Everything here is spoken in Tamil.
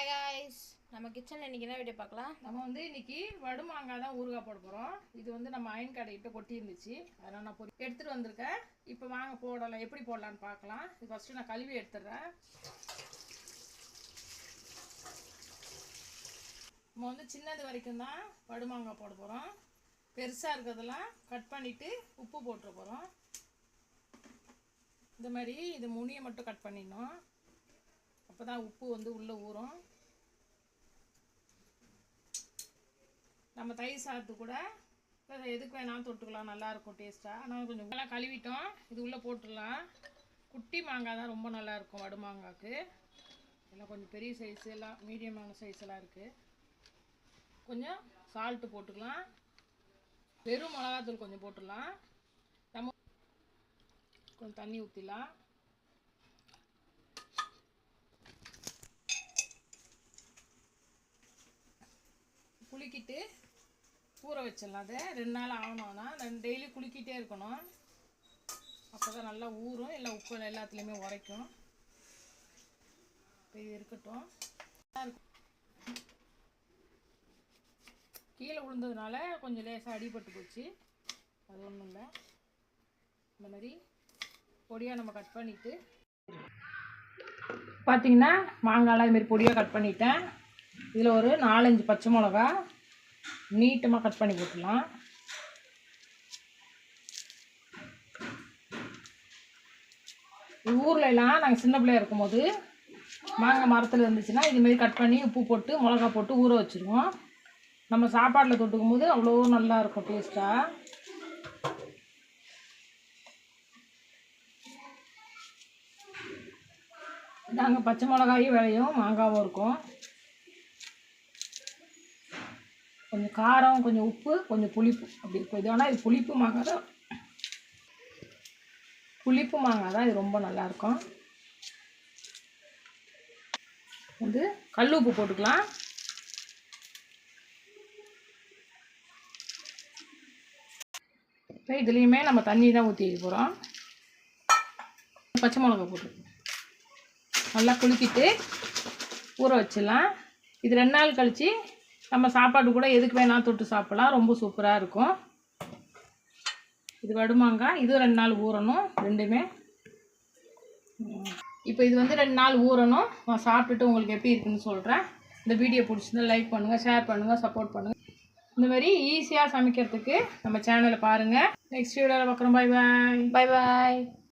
ஹாய் காய்ஸ் நம்ம கிச்சனில் இன்றைக்கி என்ன வீடியோ பார்க்கலாம்? நம்ம வந்து இன்னைக்கு வடுமாங்காய் தான் ஊறுகாய் போட போகிறோம் இது வந்து நம்ம அயன் கடைக்கிட்ட கொட்டி இருந்துச்சு அதனால் நான் பொறி எடுத்துகிட்டு வந்திருக்கேன். இப்போ வாங்க போடலாம். எப்படி போடலான்னு பார்க்கலாம். இது ஃபஸ்ட்டு நான் கழுவி எடுத்துடுறேன். நம்ம வந்து சின்னது வரைக்கும் தான் வடுமாங்காய் போட போகிறோம் பெருசாக இருக்கிறதெல்லாம் கட் பண்ணிவிட்டு உப்பு போட்டுற போகிறோம் இந்த மாதிரி இது முனியை மட்டும் கட் பண்ணிடணும். அப்போ தான் உப்பு வந்து உள்ளே ஊறும். நம்ம தயிர் சாதத்து கூட இல்லை எதுக்கு வேணாலும் தொட்டுக்கலாம் நல்லாயிருக்கும் டேஸ்ட்டாக ஆனால் கொஞ்சம் நல்லா கழுவிட்டோம். இது உள்ளே போட்டுடலாம். குட்டி மாங்காய் தான் ரொம்ப நல்லா இருக்கும் வடு மாங்காய்க்கு எல்லாம் கொஞ்சம் பெரிய சைஸ் எல்லாம் மீடியமான சைஸ் எல்லாம் இருக்குது கொஞ்சம் சால்ட்டு போட்டுக்கலாம். வெறும் மிளகாத்தூள் கொஞ்சம் போட்டுடலாம். நம்ம கொஞ்சம் தண்ணி ஊற்றிடலாம் குலுக்கிட்டு ஊற வச்சிடலாம். அதை ரெண்டு நாள் ஆகணும்னா ரெண்டு டெய்லி குலுக்கிட்டே இருக்கணும். அப்போ தான் நல்லா ஊறும். எல்லாம் உப்பு எல்லாத்துலேயுமே உரைக்கும். இப்போ இது இருக்கட்டும். கீழே விழுந்ததுனால கொஞ்சம் லேசாக அடிபட்டு போச்சு. அது ஒன்றும் இல்லை. இந்த மாதிரி பொடியாக நம்ம கட் பண்ணிவிட்டு பார்த்தீங்கன்னா மாங்காய்லாம் இதுமாரி பொடியாக கட் பண்ணிட்டேன். இதில் ஒரு நாலஞ்சு பச்சை மிளகா நீட்டமாக கட் பண்ணி போட்டுடலாம். ஊரில் எல்லாம் நாங்கள் சின்ன பிள்ளையா இருக்கும்போது மாங்காய் மரத்தில் இருந்துச்சுன்னா இதுமாரி கட் பண்ணி உப்பு போட்டு மிளகா போட்டு ஊற வச்சுருவோம். நம்ம சாப்பாட்டில் தொட்டுக்கும் போது அவ்வளோ நல்லாயிருக்கும் டேஸ்ட்டாக நாங்கள் பச்சை மிளகாயும் விளையும் மாங்காவும் இருக்கும். கொஞ்சம் காரம் கொஞ்சம் உப்பு கொஞ்சம் புளிப்பு. அப்படி இருக்கும். இது ஆனால் இது புளிப்பு மாங்காய் தான். புளிப்பு மாங்காய் தான். இது ரொம்ப நல்லாயிருக்கும் வந்து கல் உப்பு போட்டுக்கலாம். இப்போ இதுலேயுமே நம்ம தண்ணி தான் ஊற்றி வைக்க போகிறோம் பச்சை மிளகா போட்டு. நல்லா குலுக்கிட்டு ஊற வச்சிடலாம். இது ரெண்டு நாள் கழித்து நம்ம சாப்பாடு கூட எதுக்கு வேணால் தொட்டு சாப்பிடலாம். ரொம்ப சூப்பராக இருக்கும். இது வடுமாங்காய். இது ரெண்டு நாள் ஊறணும். ரெண்டுமே. இப்போ இது வந்து ரெண்டு நாள் ஊறணும். நான் சாப்பிட்டுட்டு உங்களுக்கு எப்படி இருக்குன்னு சொல்கிறேன் இந்த வீடியோ பிடிச்சிருந்தா லைக் பண்ணுங்கள் ஷேர் பண்ணுங்கள் சப்போர்ட் பண்ணுங்கள் இந்த மாதிரி ஈஸியாக சமைக்கிறதுக்கு நம்ம சேனலை பாருங்கள் நெக்ஸ்ட் வீடியோவில் பார்க்குறோம். Bye bye bye bye